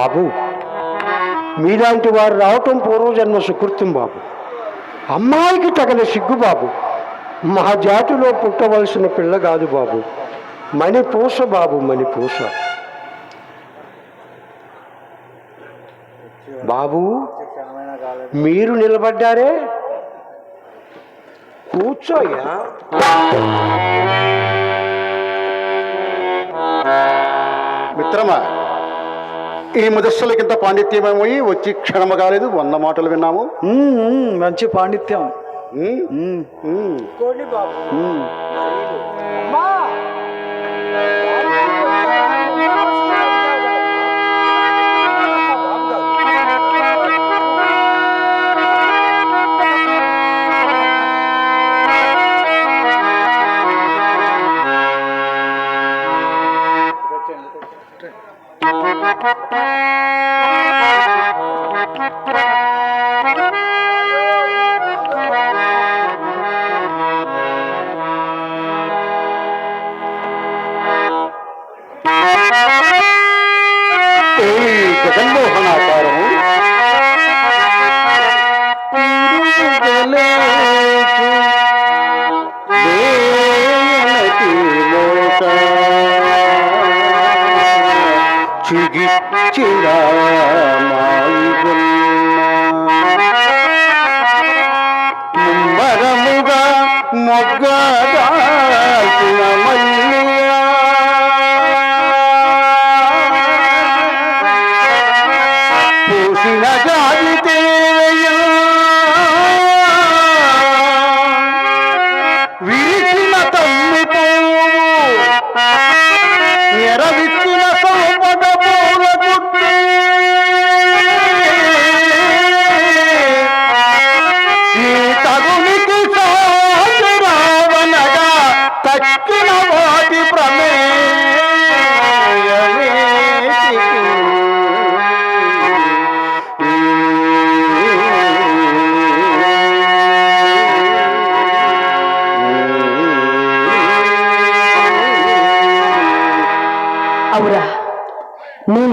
బాబు. మీలాంటి వారు రావటం పూర్వజన్మ సుకృత్యం బాబు. అమ్మాయికి తగిన సిగ్గు బాబు. మా జాతిలో పుట్టవలసిన పిల్ల కాదు బాబు. మణిపూస బాబు మణిపూస. బాబు మీరు నిలబడ్డారే? కూర్చోయ్యా. మిత్రమా ఈ ముదస్సులకింత పాండిత్యమేమోయి వచ్చి క్షణము కాలేదు వంద మాటలు విన్నాము. మంచి పాండిత్యం. อ真不า了。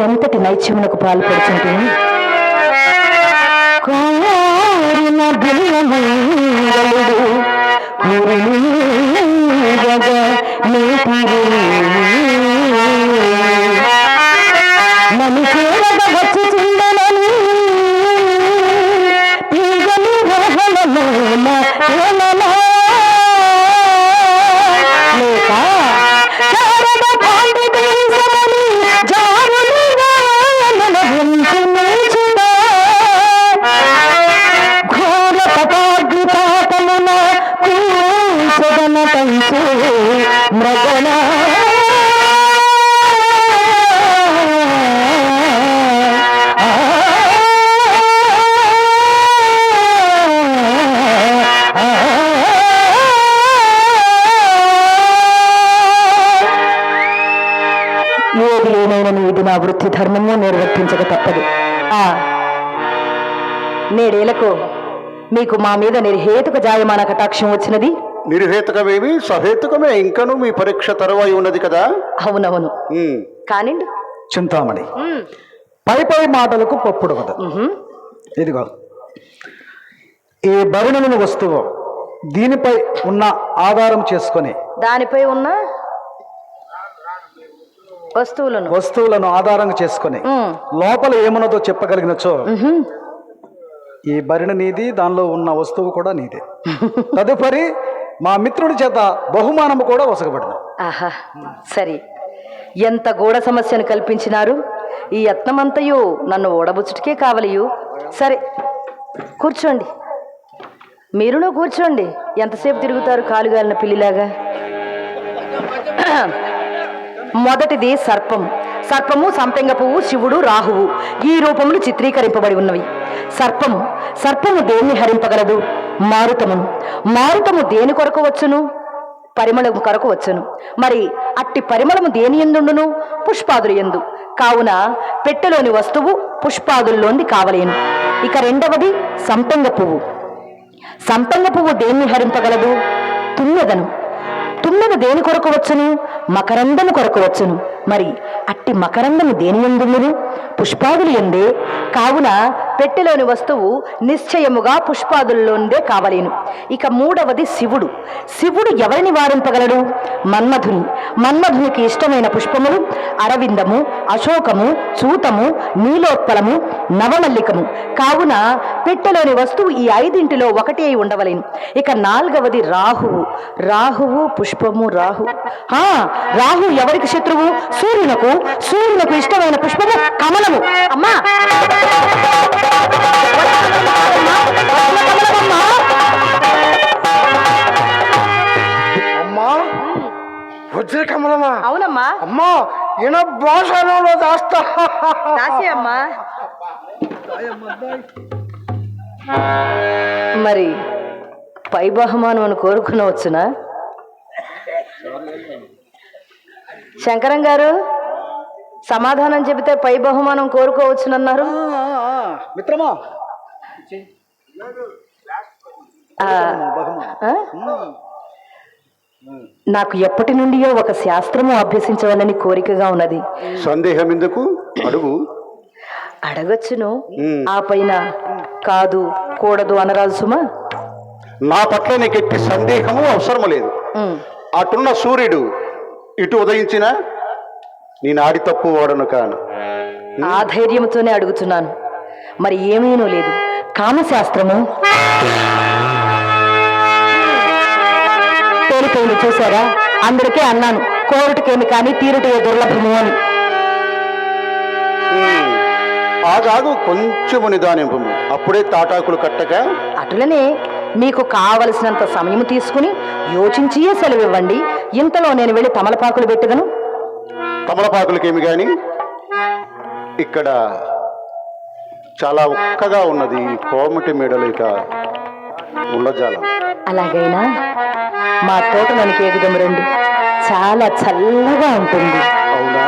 ఎంతటి నైత్యమునకు పాల్పడుతుంటుంది కోరిన కూసదన మృగణ ఏది ఏమైనా ఇది నా వృత్తి ధర్మము నిర్వర్తించక తప్పదు. ఆ నేడేలకు మీకు మా మీద నిర్హేతుక జాయమాన కటాక్షం వచ్చినది నిర్హేతుకమేమి సహేతుకమే ఇంకను మీ పరీక్ష తరువాయి ఉన్నది కదా? అవునవును. కానిండు. చింతామణి. పై పై మాటలకు పప్పుడు కదా ఇదిగో. ఈ భరుణుని వస్తువు దీనిపై ఉన్న ఆధారం చేసుకొని దానిపై ఉన్న వస్తువులను. వస్తువులను ఆధారంగా చేసుకొని. లోపల ఏమున్నదో చెప్పగలిగినచో. ఈ భరిణ నీది దానిలో ఉన్న వస్తువు కూడా నీదే. తదుపరి మా మిత్రుడి చేత బహుమానము కూడా వసగబడిన ఆహా సరే. ఎంత గూఢ సమస్యను కల్పించినారు? ఈ యత్నమంతయు నన్ను ఓడబుచ్చుటికే కావలియు. సరే కూర్చోండి. మీరును కూర్చోండి. ఎంతసేపు తిరుగుతారు కాలుగాలిన పిల్లిలాగా? మొదటిది సర్పం. సర్పము సంపెంగ పువ్వు శివుడు రాహువు. ఈ రూపములు చిత్రీకరింపబడి ఉన్నవి. సర్పము సర్పము దేన్ని హరింపగలదు? మారుతము. మారుతము దేని కొరకు వచ్చును? పరిమళము కొరకు వచ్చును. మరి అట్టి పరిమళము దేని ఎందుండును? పుష్పాదులు ఎందు. కావున పెట్టెలోని వస్తువు పుష్పాదుల్లోంది కావలేను. ఇక రెండవది సంపెంగ పువ్వు. సంపెంగ పువ్వు దేన్ని హరింపగలదు? తుమ్మెదను. తుమ్మెద దేని కొరకు వచ్చును? మకరందము కొరకు వచ్చును. మరి అట్టి మకరందము దేని ఎందుమును పుష్పాదులు ఎందే కావున పెట్టెలోని వస్తువు నిశ్చయముగా పుష్పాదుల్లోందే కావలేను. ఇక మూడవది శివుడు. శివుడు ఎవరిని వారింపగలడు మన్మధుని. మన్మధునికి ఇష్టమైన పుష్పములు అరవిందము అశోకము చూతము నీలోత్పలము నవమల్లికము. కావున పెట్టెలోని వస్తువు ఈ ఐదింటిలో ఒకటి అయి ఉండవలేను. ఇక నాలుగవది రాహువు. రాహువు పుష్పము రాహు. హా రాహు ఎవరికి శత్రువు? సూర్యునకు. సూర్యునకు ఇష్టమైన పుష్పము కమలము. అమ్మా! కమలమమ్మా. అమ్మా! వజ్ర కమలమా? అవునమ్మా. అమ్మా! ఈయన భాషలో దాస్తా. దాసి అమ్మా. మరి పై బహుమానం అని కోరుకునవచ్చునా? శంకరం గారు సమాధానం చెబితే పై బహుమానం కోరుకోవచ్చునన్నారు. మిత్రమా? నాకు ఎప్పటి నుండియో ఒక శాస్త్రము అభ్యసించవాలని కోరికగా ఉన్నది. సందేహం ఎందుకు అడుగు. అడగచ్చును. ఆ పైన కాదు కూడదు అనరాదు సుమా. నా పట్ల నీకు ఎట్టి సందేహము అవసరం లేదు. అటున్న సూర్యుడు ఇటు ఉదయించిన నేను ఆడి తప్పు వాడను కాను. ఆ ధైర్యంతోనే అడుగుతున్నాను. మరి ఏమీనూ లేదు. కామశాస్త్రము. తేలిపోయిన చూసారా అందరికీ అన్నాను కోరుటకేమి కానీ తీరుటే దుర్లభము అని. ఆగాగు కొంచెము నిదానింపు. అప్పుడే తాటాకులు కట్టగా అటులనే మీకు కావలసినంత సమయం తీసుకుని యోచించియే సెలవివ్వండి. ఇంతలో నేను వెళ్ళి తమలపాకులు పెట్టుదను తమలపాకులకేమి గాని? ఇక్కడ చాలా ఒక్కగా ఉన్నది కోమటి మేడలేక ఉండజాలం అలాగైనా మా తోటలోనికి ఏగుదం రండి. చాలా చల్లగా ఉంటుంది. అవునా?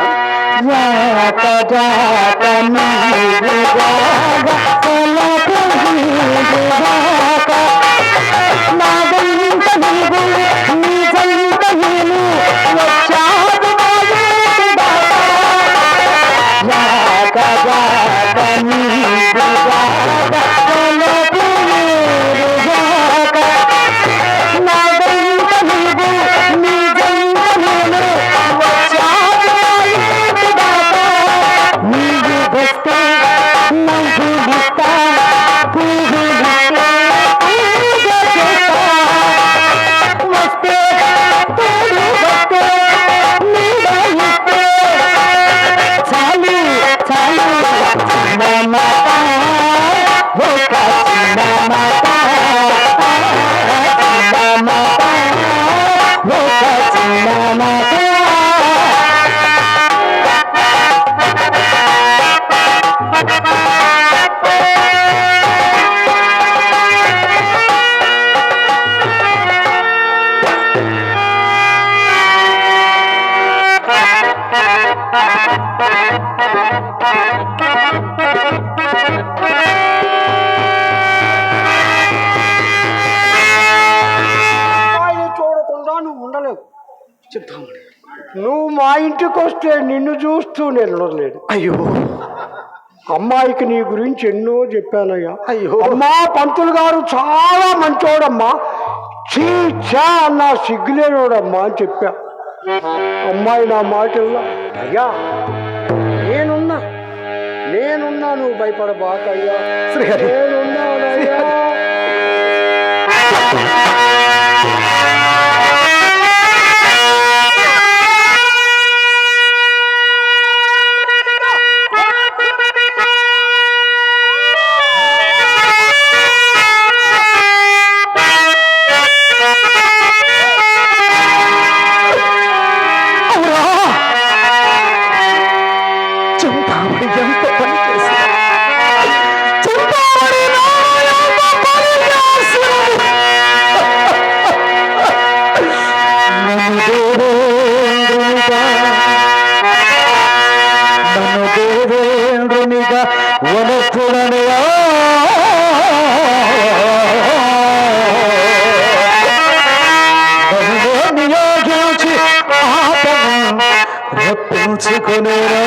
చూడకుండా నువ్వు ఉండలేవు. చెప్తామని నువ్వు మా ఇంటికి వస్తే నిన్ను చూస్తూ నేను ఉండలేను. అయ్యో. అమ్మాయికి నీ గురించి ఎన్నో చెప్పానయ్యా. అయ్యో. అమ్మా పంతులు గారు చాలా మంచోడమ్మా. చీ చా అన్న సిగ్గులేనోడమ్మా అని చెప్పా. అమ్మాయి నా మాటల్లో అయ్యా నేనున్నా నేనున్నా నువ్వు భయపడబాకయ్యా శ్రీహరి. నేనున్నానయ్యా దేవేంద్రునిగా నన్ను దేవేంద్రునిగా వనకుడనియా నన్ను నియోగించి ఆపను రప్పించుకునేరా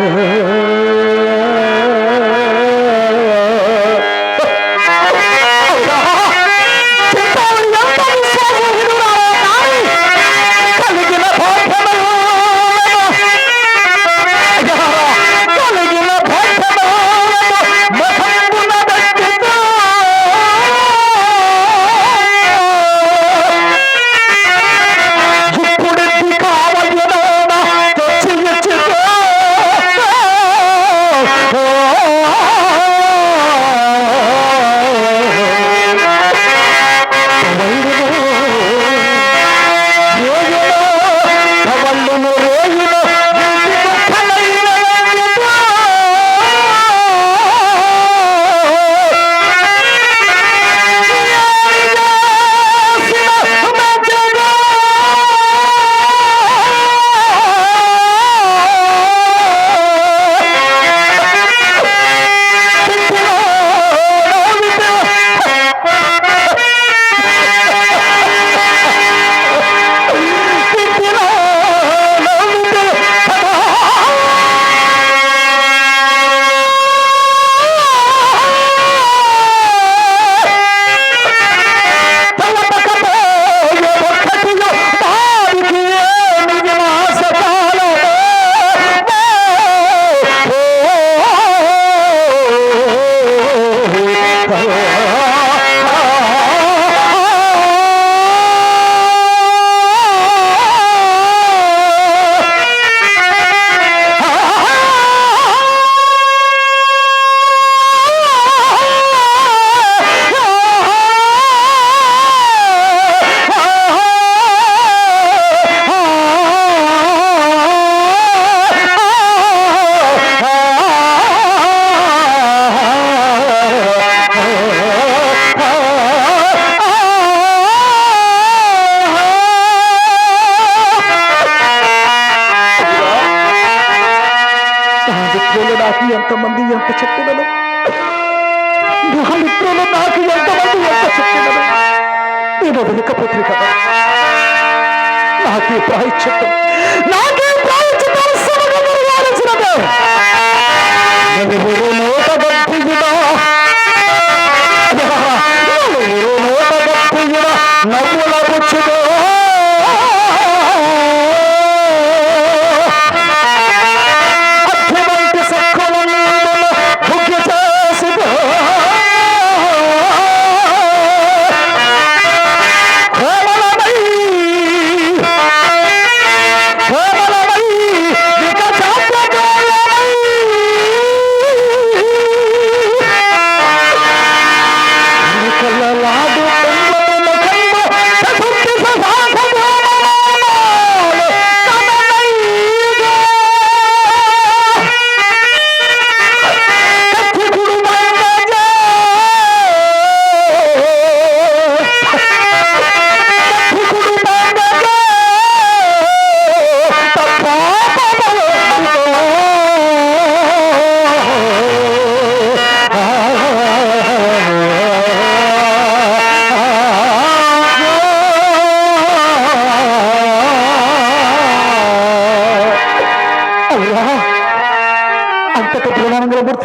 Oh, ఎంత చెప్పినను? నా మిత్రులు నాకు ఎంతమంది ఎంత చెప్పినను? నేను వెనుకపోతే కదా. నాకే ప్రాయశ్చిత్తం. నాకే ప్రాయశ్చిత్తం సమగమరుగాల్సినదే నలుగురు నోట గప్పియుడా నవ్వుల బుచ్చుదో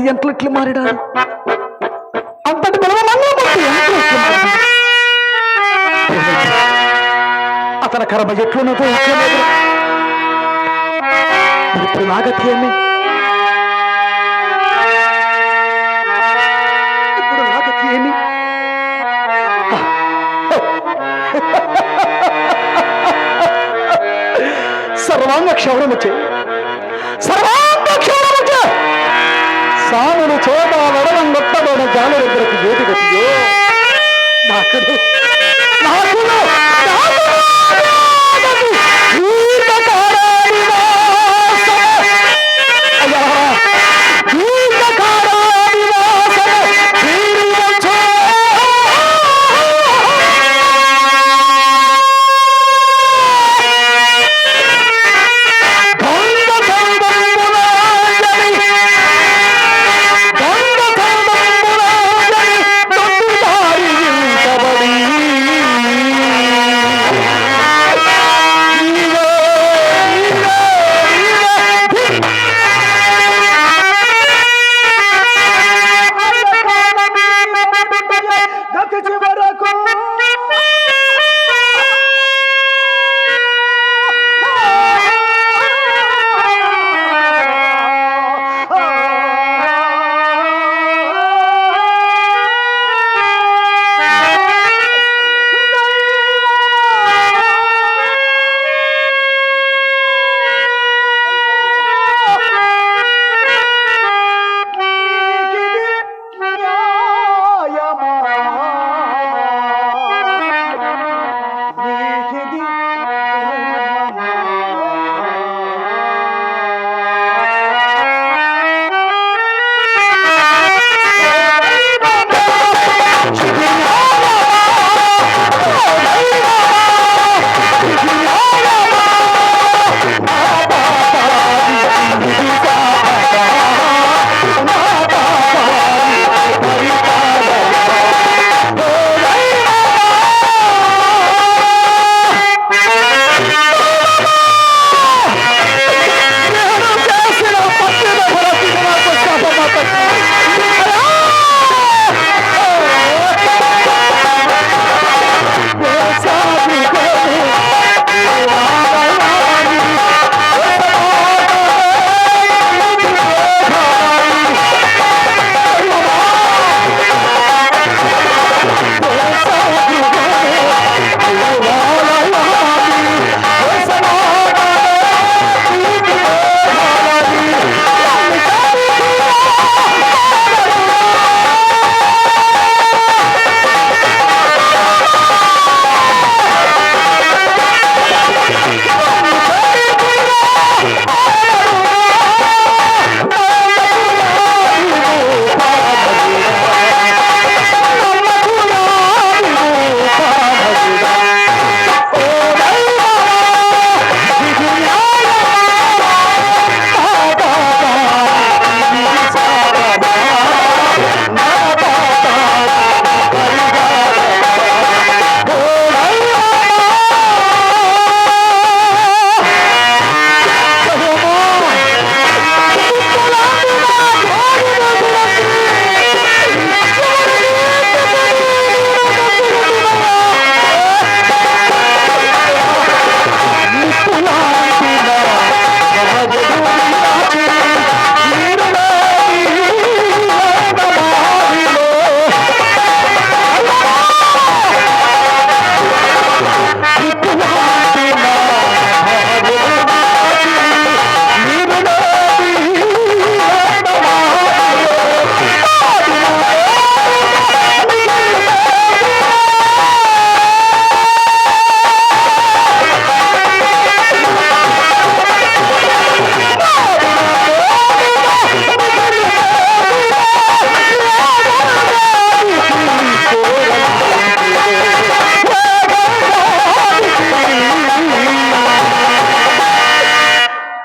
బలమంగళమూర్తి ఎంట్లు ఇట్లు మారిడారు అంతటి అతని కర్మ ఎట్లున్నదో ఇప్పుడు నాగతి ఏమి? ఇప్పుడు నాగతి ఏమి? సర్వాంగ క్షవరం వచ్చాయి చోట వడవం గొట్టబోడ జాలరుద్రకు ఏటి గతియో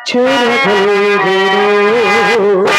Chirakalu Guru.